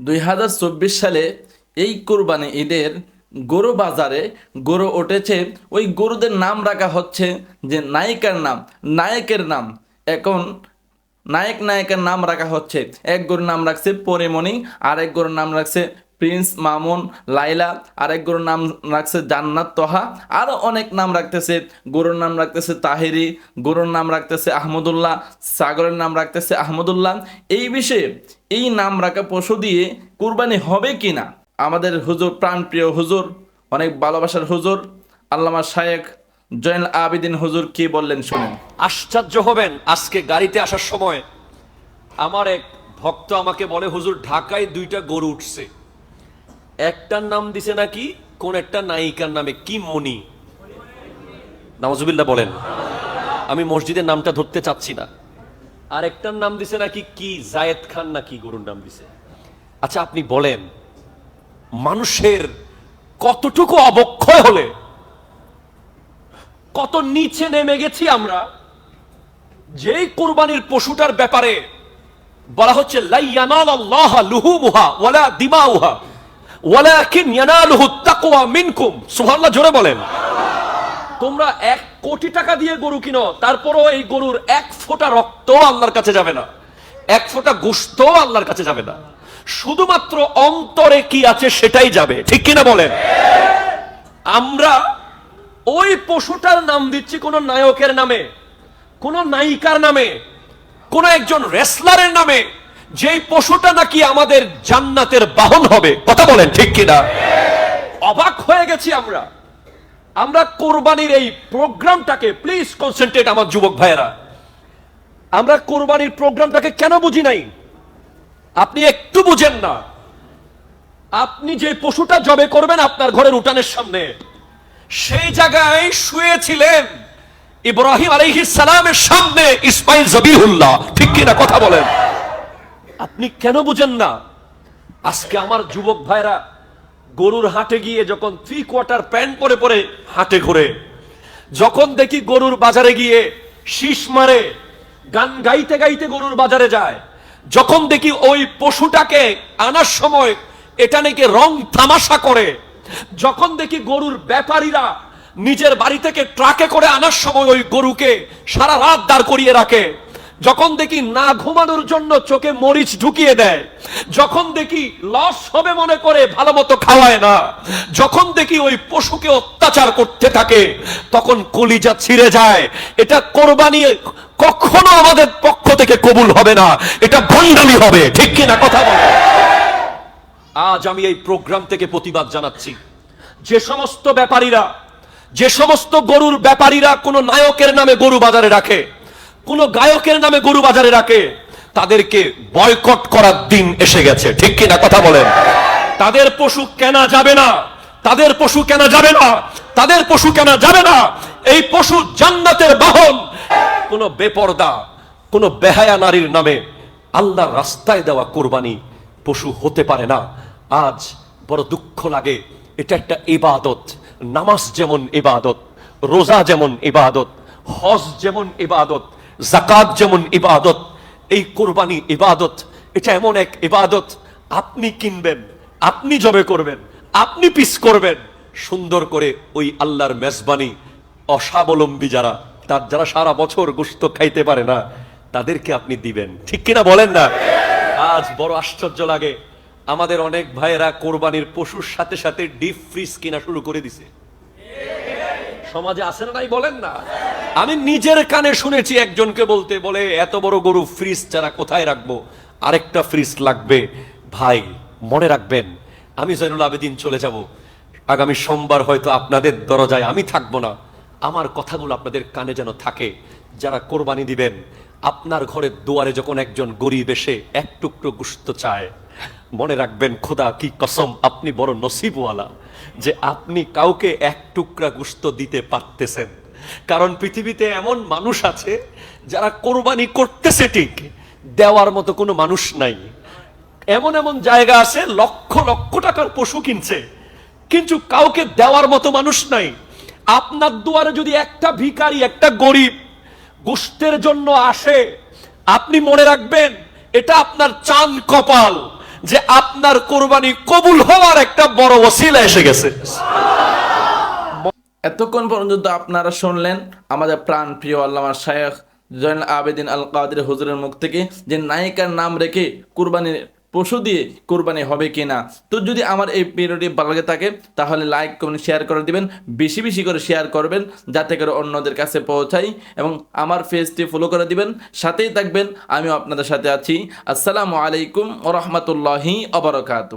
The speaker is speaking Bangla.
দুই হাজার চব্বিশ সালে এই কোরবানি ঈদের গরু বাজারে গরু উঠেছে। ওই গরুদের নাম রাখা হচ্ছে যে নায়িকার নাম, নায়কের নাম। এখন নায়ক, নায়কের নাম রাখা হচ্ছে। এক গরুর নাম রাখছে পরিমণি আর এক গরুর নাম রাখছে প্রিন্স মামুন, লাইলা, আরেক গরুর নাম রাখছে জান্নাত তোহা আরও অনেক নাম রাখতেছে। গরুর নাম রাখতেছে তাহেরি, গরুর নাম রাখতেছে আহমদুল্লাহ, সাগরের নাম রাখতেছে আহমদুল্লাহ। এই বিষয়ে এই নাম রাখা পশু দিয়ে কুরবানি হবে কি না আমাদের হুজুর, প্রাণপ্রিয় হুজুর, অনেক ভালোবাসার হুজুর, আল্লামা শায়েখ জয়ন আবিদিন হুজুর কি বললেন শুনেন। আশ্চর্য হবেন, আজকে গাড়িতে আসার সময় আমার এক ভক্ত আমাকে বলে, হুজুর, ঢাকায় দুইটা গরু উঠছে। একটার নাম দিছে নাকি, কোন একটা নায়িকার নামে? কি মনি নওয়াজুবিল্লাহ বলেন। আমি মসজিদের নামটা ধরতে চাচ্ছি না। আর একটার নাম দিছে নাকি কি? জায়েদ খান নাকি গরুর নাম দিছে? আচ্ছা আপনি বলেন, মানুষের কতটুকু অবক্ষয় হলে, কত নিচে নেমে গেছি আমরা, যেই কোরবানির পশুটার ব্যাপারে বলা হচ্ছে লাইয়ানাল আল্লাহ লুহুমুহা ওয়ালা দিমাউহা। ওয়ালাকিন ইয়ানালুহু তাকওয়া মিনকুম। সুবহানাল্লাহ, জোরে বলেন। তোমরা এক কোটি টাকা দিয়ে গরু কিনো, তারপরও এই গরুর এক ফোঁটা রক্ত আল্লাহর কাছে যাবে না। এক ফোঁটা গোস্ত আল্লাহর কাছে যাবে না। শুধুমাত্র অন্তরে কি আছে সেটাই যাবে। ঠিক কিনা বলেন? আমরা ওই পশুটার নাম দিচ্ছি কোন নায়কের নামে, কোন নায়িকার নামে, কোন একজন রেসলারের নামে। যেই পশুটা নাকি আমাদের জান্নাতের বাহন হবে, কথা বলেন ঠিক কিনা? অবাক হয়ে গেছি আমরা। আমরা কোরবানির এই প্রোগ্রামটাকে প্লিজ কনসেন্ট্রেট আমার যুবক ভাইয়েরা। আমরা কোরবানির প্রোগ্রামটাকে কেন বুঝি নাই? আপনি একটু বুঝেন না। আপনি যে পশুটা জবে করবেন আপনার ঘরের উঠানের সামনে, সেই জায়গায় শুয়েছিলেন ইব্রাহিম আলাইহিস সালামের সামনে ইসমাইল জবিহুল্লাহ। ঠিক কিনা কথা বলেন? আপনি কেন বুঝেন না? আজকে আমার যুবক ভাইরা গরুর হাটে গিয়ে যখন থ্রি কোয়ার্টার প্যান্ট পরে পরে হাটে ঘুরে, যখন দেখি গরুর বাজারে গিয়ে শীষ মারে, গান গাইতে গাইতে গরুর বাজারে যায়, যখন দেখি ওই পশুটাকে আনার সময় এটা নাকি রং তামাশা করে, যখন দেখি গরুর ব্যাপারীরা নিজের বাড়ি থেকে ট্রাকে করে আনার সময় ওই গরুকে সারা রাত দাঁড় করিয়ে রাখে যখন দেখি না ঘুমানোর জন্য চোখে মরিচ ঢুকিয়ে দেয়, যখন দেখি লস হবে মনে করে ভালো মতো খাওয়ায় না, যখন দেখি ওই পশুকে অত্যাচার করতে থাকে, তখন কলিজা ছিঁড়ে যায়। এটা কোরবানি কখনো আমাদের পক্ষ থেকে কবুল হবে না, এটা ভণ্ডামি হবে। ঠিক কিনা কথা বলে? আজ আমি এই প্রোগ্রাম থেকে প্রতিবাদ জানাচ্ছি। যে সমস্ত ব্যাপারীরা, যে সমস্ত গরুর ব্যাপারীরা কোনো নায়কের নামে গরু বাজারে রাখে কোন গায়কের নামে গরু বাজারে রাখে, তাদেরকে বয়কট করার দিন এসে গেছে। ঠিক কিনা কথা বলেন? তাদের পশু কেনা যাবে না, তাদের পশু কেনা যাবে না, তাদের পশু কেনা যাবে না। এই পশু জান্নাতের বাহন। কোন বেপর্দা, কোন বেহায়া নারীর নামে আল্লাহর রাস্তায় দেওয়া কোরবানি পশু হতে পারে না। আজ বড় দুঃখ লাগে, এটা একটা ইবাদত। নামাজ যেমন ইবাদত, রোজা যেমন ইবাদত, হজ যেমন ইবাদত জাকাত যেমন ইবাদত, এই কোরবানি ইবাদত, এটা এমন এক ইবাদত, আপনি কিনবেন, আপনি জবে করবেন, আপনি পিস করবেন, সুন্দর করে ওই আল্লাহর মেজবানি, অস্বাবলম্বী যারা, তার যারা সারা বছর গোস্ত খাইতে পারে না, তাদেরকে আপনি দিবেন। ঠিক কিনা বলেন না? আজ বড় আশ্চর্য লাগে, আমাদের অনেক ভাইয়েরা কোরবানির পশুর সাথে সাথে ডিপ ফ্রিজ কিনা শুরু করে দিছে। সমাজে আছে না নাই বলেন না? আমি নিজের কানে শুনেছি একজনকে বলতে, বলে, এত বড় গরু ফ্রিজ ছাড়া কোথায় রাখব? আরেকটা ফ্রিজ লাগবে। ভাই, মনে রাখবেন, আমি জৈনুল আবেদিন চলে যাব। আগামী সোমবার হয়তো আপনাদের দরজায় আমি থাকব না। আমার কথাগুলো আপনাদের কানে যেন থাকে। যারা কোরবানি দিবেন, আপনার ঘরের দুয়ারে যখন একজন গরিব এসে এক টুকরো গুস্ত চায়, মনে রাখবেন, খোদা কি কসম, আপনি বড় নসিবওয়ালা যে আপনি কাউকে এক টুকরা গুস্ত দিতে পারতেছেন। কারণ পৃথিবীতে এমন মানুষ আছে যারা কোরবানি করতেছে ঠিক, দেওয়ার মতো কোনো মানুষ নাই। এমন এমন জায়গা আছে, লক্ষ লক্ষ টাকার পশু কিনছে, কিন্তু কাউকে দেওয়ার মতো মানুষ নাই। আপনার দুয়ারে যদি একটা ভিখারি, একটা গরিব গোষ্ঠের জন্য আসে, আপনি মনে রাখবেন, এটা আপনার চান কপাল যে আপনার কোরবানি কবুল হওয়ার একটা বড় ওসিলা এসে গেছে। এতক্ষণ পর্যন্ত আপনারা শুনলেন আমাদের প্রাণ প্রিয় আল্লামা শায়েখ জৈন আবেদিন আল কাদের হুজুরের মুখ থেকে যে নায়িকার নাম রেখে কুরবানির পশু দিয়ে কুরবানি হবে কি না তো যদি আমার এই ভিডিওটি ভালো লাগে থাকে, তাহলে লাইক, কমেন্ট, শেয়ার করে দিবেন, বেশি বেশি করে শেয়ার করবেন, যাতে করে অন্যদের কাছে পৌঁছাই এবং আমার পেজটি ফলো করে দিবেন। সাথেই থাকবেন, আমিও আপনাদের সাথে আছি। আসসালামু আলাইকুম ও রহমতুল্লাহি অবরকাতু